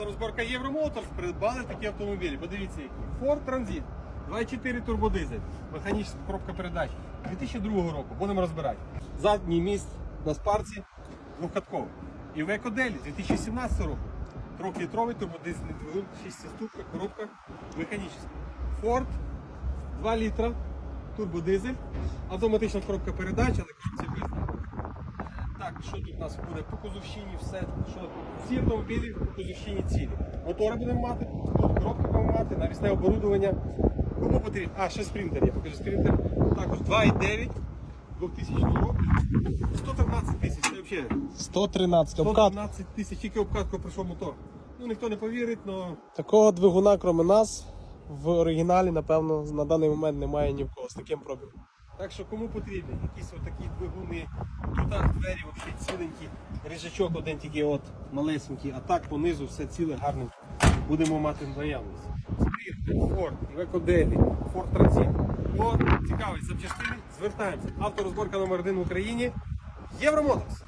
Авторозборка Євромоторс придбали такі автомобілі. Подивіться які. Ford Transit 2.4 турбодизель, механічна коробка передач 2002 року. Будемо розбирати. Задній міст на спарці двохкатковий. І в екоделі 2017 року. Трьохлітровий турбодизельний двигун, 6 ступка, коробка механічна. Ford 2 літра, турбодизель, автоматична коробка передач, але коробці без. Так, що тут у нас буде по кузовщині, все, що всі автомобілі по кузовщині цілі. Мотори будемо мати, тут коробки будемо мати, навісне оборудовання. Кому потрібно? А, ще спринтер, я покажу спринтер. Також 2,9 2000 року. 113 тисяч, це взагалі 113 обкат. 113 тисяч, тільки обкатку пройшов мотор. Ну ніхто не повірить, але Такого двигуна, крім нас, в оригіналі, напевно, на даний момент немає ні в кого з таким пробігом. Так що кому потрібні якісь отакі двигуни, тут двері взагалі ціленькі, рижачок один тільки от малесенький, а так понизу все ціле гарно Будемо мати наявність. Спір, Форд, Векоделі, Форд Транзит. О, цікавий запчастини, звертаємося. Авторозборка номер один в Україні. Євромоторс.